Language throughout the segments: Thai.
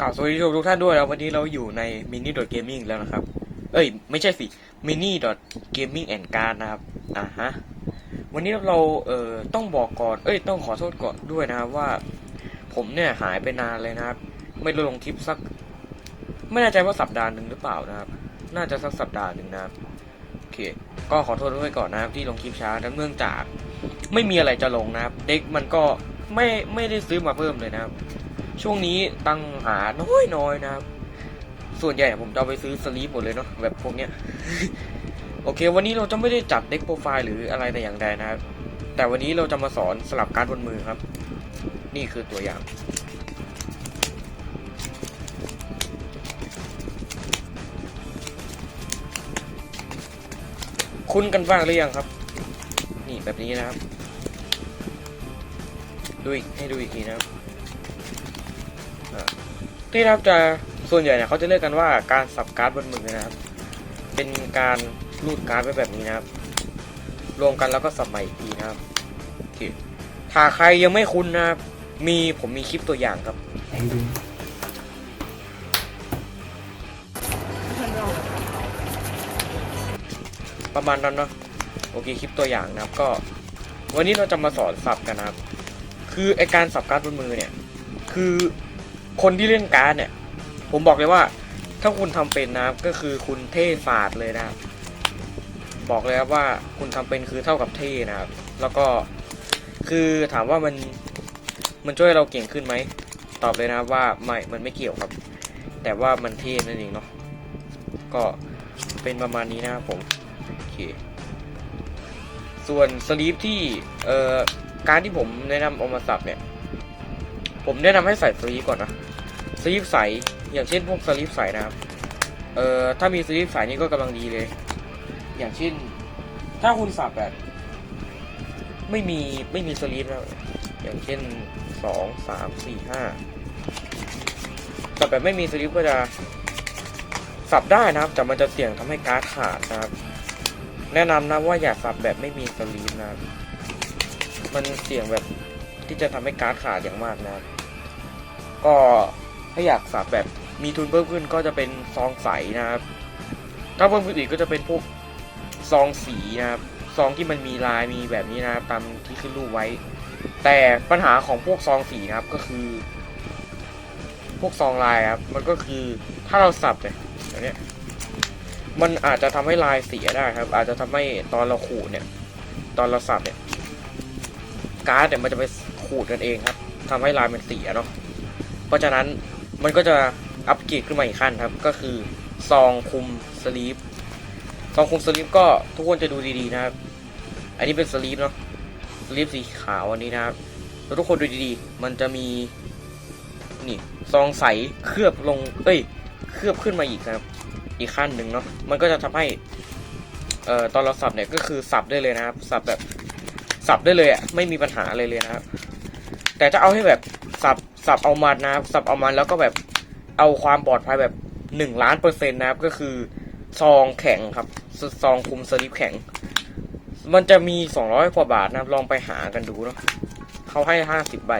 กล่าวสวัสดีทุกท่านด้วยแล้ววันนี้เราอยู่ใน mini dot gaming แล้วนะครับ เอ้ย ไม่ใช่สิ mini dot gaming and card นะครับ อ่าฮะ วันนี้เรา เอ่อ ต้องบอกก่อน เอ้ย ต้องขอโทษก่อนด้วยนะครับว่า ผมเนี่ยหายไปนานเลยนะครับ ไม่ได้ลงคลิปสัก ไม่แน่ใจว่าสัปดาห์หนึ่งหรือเปล่านะครับ น่าจะสักสัปดาห์หนึ่งนะครับ โอเค ก็ขอโทษด้วยก่อนนะครับที่ลงคลิปช้าเนื่องจาก ไม่มีอะไรจะลงนะครับ เด็กมันก็ไม่ไม่ได้ซื้อมาเพิ่มเลยนะครับ ช่วงนี้ตังหาน้อยน้อยๆนะครับ ส่วนใหญ่ผมจะไปซื้อสลีปหมดเลยเนาะแบบพวกเนี้ย โอเค วันนี้เราจะไม่ได้จัดเด็กโปรไฟล์หรืออะไรแต่อย่างใดนะครับ แต่วันนี้เราจะมาสอนสลับการบนมือครับ นี่คือตัวอย่างคุ้นกันบ้างหรือยังครับ นี่แบบนี้นะครับ ดูอีกให้ดูอีกทีนะครับาที่นะครับจะส่วนใหญ่เนี่ยเขาจะเรียกกันว่าการสับการ์ดบนมือนะครับ เป็นการรูดการ์ดไว้แบบนี้นะครับ รวมกันแล้วก็สับใหม่อีกทีนะครับโอเคถ้าใครยังไม่คุ้นนะครับมีผมมีคลิปตัวอย่างครับประมาณนั้นเนาะโอเคคลิปตัวอย่างนะครับก็ วันนี้เราจะมาสอนสับกันนะครับ คือไอการสับการ์ดบนมือเนี่ย คือ คนที่เล่นการ์ดเนี่ย ผมบอกเลยว่า ถ้าคุณทำเป็นนะก็คือคุณเท่ศาสตร์เลยนะครับบอกเลยครับว่าคุณทำเป็นคือเท่ากับเท่นะครับ แล้วก็คือถามว่ามันมันช่วยเราเก่งขึ้นไหมตอบเลยนะครับว่าไม่มันไม่เกี่ยวครับ แต่ว่ามันเท่นั่นเองเนาะก็เป็นประมาณนี้นะครับผมโอเคส่วนสลีปที่เอ่อการที่ผมแนะนำเอามาสับเนี่ย ผมแนะนำให้ใส่สลีปก่อนนะสลีปใสอย่างเช่นพวกสลีปใสนะครับเอ่อถ้ามีสลีปใสนี่ก็กำลังดีเลย อย่างเช่น ถ้าคุณสับแบบไม่มีไม่มีสลีปแล้วอย่างเช่นสองสามสี่ห้าสับแบบไม่มีสลีปก็จะสับได้นะครับ แต่มันจะเสี่ยงทำให้การ์ดขาดนะครับ แนะนำนะว่าอย่าสับแบบไม่มีสลีปนะครับมันเสี่ยงแบบ ที่จะทำให้การ์ดขาดอย่างมากนะครับ ก็ถ้าอยากสับแบบ มีทุนเพิ่มขึ้นก็จะเป็นซองใสนะครับ ถ้าเพิ่มขึ้นอีกก็จะเป็นพวกซองสีนะครับ ซองที่มันมีลายมีแบบนี้นะครับตามที่ขึ้นรูปไว้ แต่ปัญหาของพวกซองสีนะครับก็คือ พวกซองลายครับ มันก็คือถ้าเราสับเนี่ยอย่างเนี้ยมันอาจจะทำให้ลายเสียได้ครับ อาจจะทำให้ตอนเราขูดเนี่ย ตอนเราสับเนี่ยการ์ดเนี่ยมันจะไป ขูดกันเองครับทำให้ลายมันเสียเนาะเพราะฉะนั้นมันก็จะอัปเกรดขึ้นมาอีกขั้นครับ ก็คือซองคุมสลีปซองคุมสลีปก็ทุกคนจะดูดีๆนะครับ อันนี้เป็นสลีปเนาะสลีปสีขาวอันนี้นะครับแล้วทุกคนดูดีๆ มันจะมีนี่ซองใสเคลือบลง เอ้ย เคลือบขึ้นมาอีกนะครับ อีกขั้นหนึ่งเนาะมันก็จะทำให้เอ่อตอนเราสับเนี่ยก็คือสับได้เลยนะครับ สับแบบสับได้เลยอะไม่มีปัญหาอะไรเลยนะครับ แต่จะเอาให้แบบสับสับเอามันนะครับสับเอามันแล้วก็แบบเอาความปลอดภัยแบบหนึ่งล้านเปอร์เซ็นต์นะครับ ก็คือซองแข็งครับซองคุมสลิปแข็ง มันจะมีสองร้อยกว่าบาทนะครับลองไปหากันดูเนาะเขาให้ห้าสิบใบ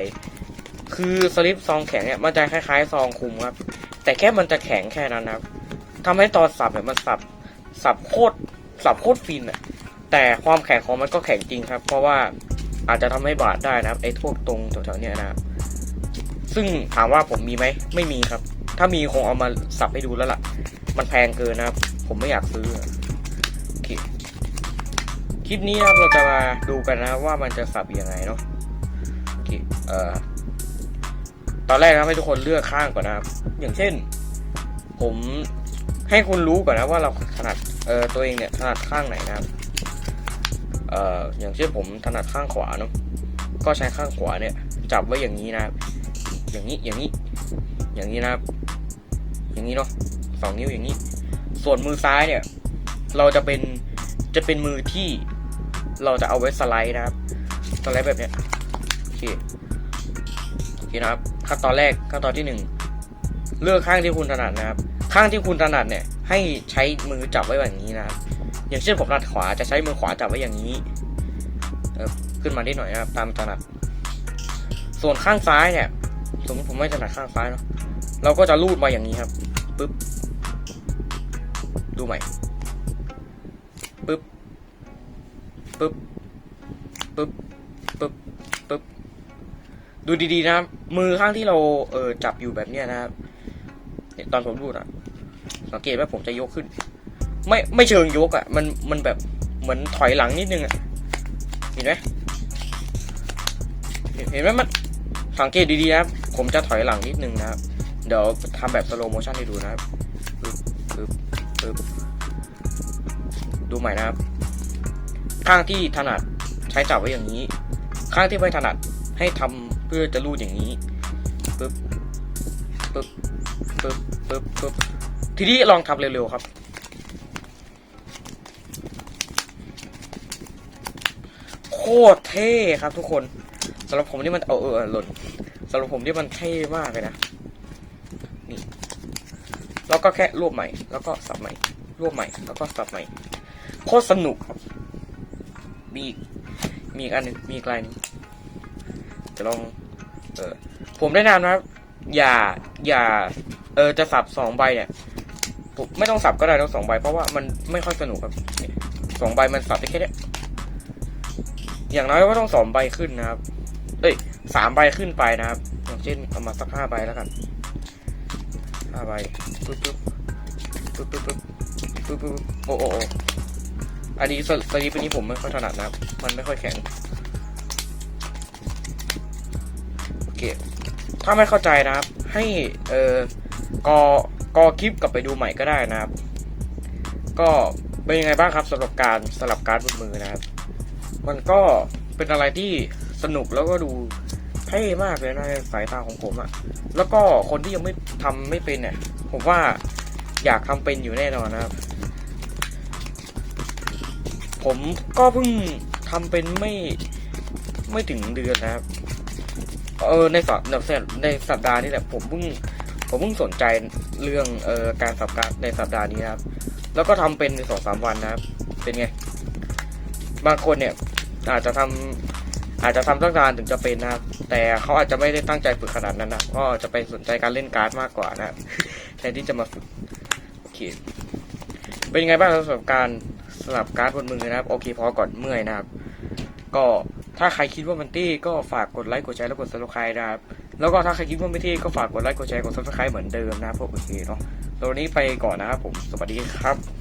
คือสลิปซองแข็งเนี่ยมันจะคล้ายๆซองคุมครับ แต่แค่มันจะแข็งแค่นั้นนะครับทำให้ตอนสับเนี่ยมันสับสับโคตรสับโคตรฟินอะแต่ความแข็งของมันก็แข็งจริงครับ เพราะว่า อาจจะทำให้บาดได้นะครับ ไอ้พวกตรงแถวๆเนี้ยนะครับ ซึ่งถามว่าผมมีไหม ไม่มีครับ ถ้ามีคงเอามาสับให้ดูแล้วล่ะ มันแพงเกินนะครับ ผมไม่อยากซื้อโอเคคลิปนี้นะครับเราจะมาดูกันนะว่ามันจะสับยังไงเนาะโอเคเอ่อตอนแรกนะให้ทุกคนเลือกข้างก่อนนะครับ อย่างเช่น ผมให้คุณรู้ก่อนนะว่าเราถนัดเอ่อตัวเองเนี่ยถนัดข้างไหนนะครับ เอ่ออย่างเช่นผมถนัดข้างขวาเนาะก็ใช้ข้างขวาเนี่ย จับไว้อย่างนี้นะอย่างนี้อย่างนี้ อย่างนี้นะครับ อย่างนี้เนาะสองนิ้วอย่างนี้ ส่วนมือซ้ายเนี่ย เราจะเป็นจะเป็นมือที่เราจะเอาไว้สไลด์นะครับ สไลด์แบบเนี้ยโอเคโอเคนะครับขั้นตอนแรกขั้นตอนที่หนึ่งเลือกข้างที่คุณถนัดนะครับ ข้างที่คุณถนัดเนี่ย ให้ใช้มือจับไว้แบบนี้นะครับ อย่างเช่นผมถนัดขวาจะใช้มือขวาจับไว้อย่างนี้ขึ้นมานิดหน่อยนะครับ ตามถนัด ส่วนข้างซ้ายเนี่ย สมมติผมไม่ถนัดข้างซ้ายเนาะเราก็จะลูดมาอย่างนี้ครับปึ๊บดูใหม่ปึ๊บปึ๊บปึ๊บปึ๊บปึ๊บดูดีๆนะครับมือข้างที่เราเออจับอยู่แบบเนี้ยนะครับตอนผมลูดอะสังเกตว่าผมจะยกขึ้น ไม่ไม่เชิงยกอะมันมันแบบเหมือนถอยหลังนิดนึงอะเห็นไหมเห็นไหมมันสังเกตดีๆนะครับผมจะถอยหลังนิดนึงนะครับ เดี๋ยวทำแบบสโลโมชั่นให้ดูนะครับปึ๊บปึ๊บปึ๊บดูใหม่นะครับ ข้างที่ถนัดใช้จับไว้อย่างนี้ ข้างที่ไม่ถนัดให้ทำเพื่อจะรูดอย่างนี้ปึ๊บปึ๊บปึ๊บปึ๊บปึ๊บทีนี้ลองทำเร็วๆครับ โค ตรเท่ครับทุกคนสำหรับผมนี่มันเออเออหล่นสำหรับผมนี่มันเท่มากเลยนะนี่แล้วก็แค่รวบใหม่ แล้วก็สับใหม่รวบใหม่ แล้วก็สับใหม่โคตรสนุกครับมีมีอีกอันหนึงมีอีกลายหนึงจะลองเออผมได้นำนะครับ อย่าอย่า เออจะสับสองใบเนี่ยผมไม่ต้องสับก็ได้ทั้งสองใบเพราะว่ามันไม่ค่อยสนุกครับสองใบมันสับได้แค่เนี้ย อย่างน้อยก็ต้องสองใบขึ้นนะครับ เอ้ยสามใบขึ้นไปนะครับ อย่างเช่นเอามาสักห้าใบแล้วกันห้าใบปึ๊บปึ๊บปึ๊บปึ๊บปึ๊บปึ๊บปึ๊บโอ้โอ้อันนี้สสลีปอันนี้ผมไม่ค่อยถนัดนะครับ มันไม่ค่อยแข็ง โอเค ถ้าไม่เข้าใจนะครับ ให้เอ่อกอกอคลิปกลับไปดูใหม่ก็ได้นะครับ ก็เป็นยังไงบ้างครับสำหรับการสลับการบนมือนะครับ มันก็เป็นอะไรที่สนุกแล้วก็ดูเท่มากเลยนะในสายตาของผมอะแล้วก็คนที่ยังไม่ทำไม่เป็นเนี่ย ผมว่าอยากทำเป็นอยู่แน่นอนนะครับ ผมก็เพิ่งทำเป็นไม่ไม่ถึงเดือนนะครับ เออในสัปในสัปในสัปดาห์นี้แหละผมเพิ่งผมเพิ่งสนใจเรื่องเอ่อการสับการในสัปดาห์นี้นะครับ แล้วก็ทำเป็นในสองสามวันนะครับ เป็นไง บางคนเนี่ย อาจจะทำอาจจะทำตั้งนานถึงจะเป็นนะครับ แต่เขาอาจจะไม่ได้ตั้งใจฝึกขนาดนั้นนะก็จะไปสนใจการเล่นการ์ดมากกว่านะแทนที่จะมาฝึกโอเคเป็นยังไงบ้างสำหรับการสลับการ์ดบนมือนะครับ โอเคพอก่อนเมื่อยนะครับ ก็ถ้าใครคิดว่ามันเท่ก็ฝากกดไลค์กดแชร์และกด subscribe นะครับแล้วก็ถ้าใครคิดว่าไม่เท่ก็ฝากกดไลค์กดแชร์กด subscribe เหมือนเดิมนะพวกโอเคเนาะตอนนี้ไปก่อนนะครับผมสวัสดีครับ